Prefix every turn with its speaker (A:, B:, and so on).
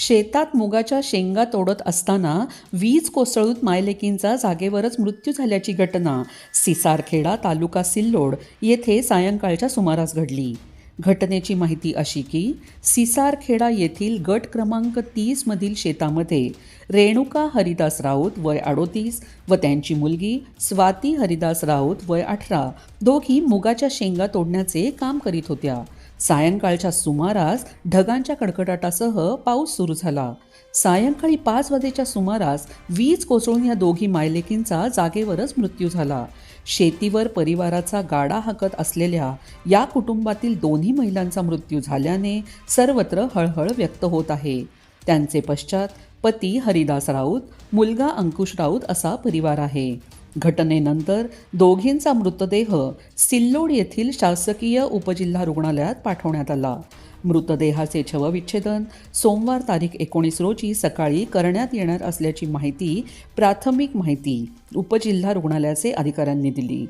A: शेतात मुगाच्या शेंगा तोडत असताना वीज कोसळून मायलेकींचा जागेवरच मृत्यू झाल्याची घटना सिसारखेडा तालुका सिल्लोड येथे सायंकाळच्या सुमारास घडली. घटनेची माहिती अशी की सिसारखेडा येथील गट क्रमांक तीसमधील शेतामध्ये रेणुका हरिदास राऊत वय अडोतीस व त्यांची मुलगी स्वाती हरिदास राऊत वय अठरा दोघी मुगाच्या शेंगा तोडण्याचे काम करीत होत्या. सायंकाळच्या सुमारास ढगांच्या कडकडाटासह पाऊस सुरू झाला. सायंकाळी पाच वाजेच्या सुमारास वीज कोसळून या दोघी मायलेकींचा जागेवरच मृत्यू झाला. शेतीवर परिवाराचा गाडा हाकत असलेल्या या कुटुंबातील दोन्ही महिलांचा मृत्यू झाल्याने सर्वत्र हळहळ व्यक्त होत आहे. त्यांचे पश्चात पती हरिदास राऊत मुलगा अंकुश राऊत असा परिवार आहे. घटनेनंतर दोघींचा मृतदेह सिल्लोड येथील शासकीय उपजिल्हा रुग्णालयात पाठवण्यात आला. मृतदेहाचे छवविच्छेदन सोमवार तारीख एकोणीस रोजी सकाळी करण्यात येणार असल्याची माहिती प्राथमिक माहिती उपजिल्हा रुग्णालयाचे अधिकाऱ्यांनी दिली.